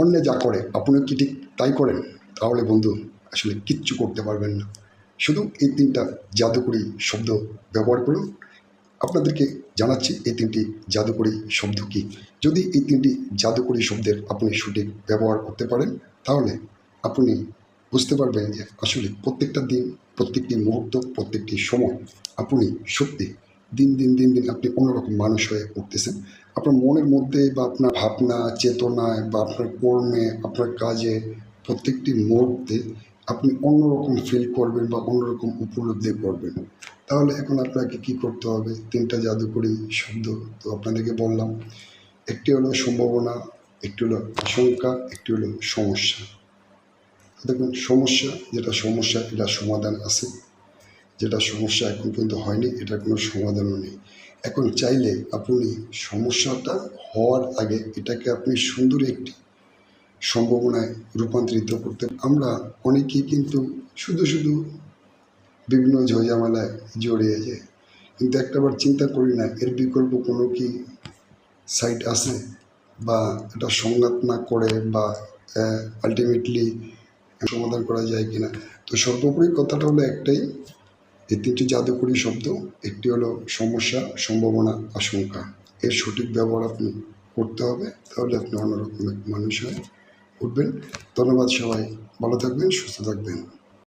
অন্য যা করে, আপনিও কি ঠিক তাই করেন? তাহলে বন্ধু, আসলে কিচ্ছু করতে পারবেন না। শুধু এই তিনটা জাদুকরি শব্দ ব্যবহার করুন। আপনাদেরকে জানাচ্ছি, এই তিনটি জাদুকরি শব্দ কী? যদি এই তিনটি জাদুকরি শব্দের আপনি সঠিক ব্যবহার করতে পারেন, তাহলে আপনি বুঝতে পারবেন যে আসলে প্রত্যেকটা দিন, প্রত্যেকটি মুহূর্ত, প্রত্যেকটি সময় আপনি সত্যি দিন দিন দিন দিন আপনি অন্যরকম মানুষ হয়ে উঠতেছেন। আপনার মনের মধ্যে বা আপনার ভাবনা, চেতনায় বা আপনার কর্মে, আপনার কাজে প্রত্যেকটি মুহূর্তে আপনি অন্যরকম ফিল করবেন বা অন্যরকম উপলব্ধি করবেন। তাহলে এখন আপনাকে কি করতে হবে? তিনটা জাদুকরি শব্দ তো আপনাদেরকে বললাম। একটি হলো সম্ভাবনা, একটি হলো আশঙ্কা, একটি হলো সমস্যা। দেখুন, সমস্যা, যেটা সমস্যা এটা সমাধান আছে। যেটা সমস্যা এখন পর্যন্ত হয়নি এটার কোনো সমাধানও নেই। এখন চাইলে আপনি সমস্যাটা হওয়ার আগে এটাকে আপনি সুন্দর একটি সম্ভাবনায় রূপান্তরিত করতে আমরা অনেকেই কিন্তু শুধু শুধু বিভিন্ন ঝঞ্ঝামেলায় জড়িয়ে যায় কিন্তু একটাবার চিন্তা করি না, এর বিকল্প কোনো কি সাইট আছে? বা এটা সংঘাত না করে বা আলটিমেটলি সমাধান করা যায় কিনা? তো সর্বোপরি কথাটা হলো একটাই এই তিনটি জাদুকরি শব্দ একটি হলো সমস্যা, সম্ভাবনা, আশঙ্কা। এর সঠিক ব্যবহার আপনি করতে হবে, তাহলে আপনি অন্যরকম মানুষ হয়ে উঠবেন। ধন্যবাদ সবাই, ভালো থাকবেন, সুস্থ থাকবেন।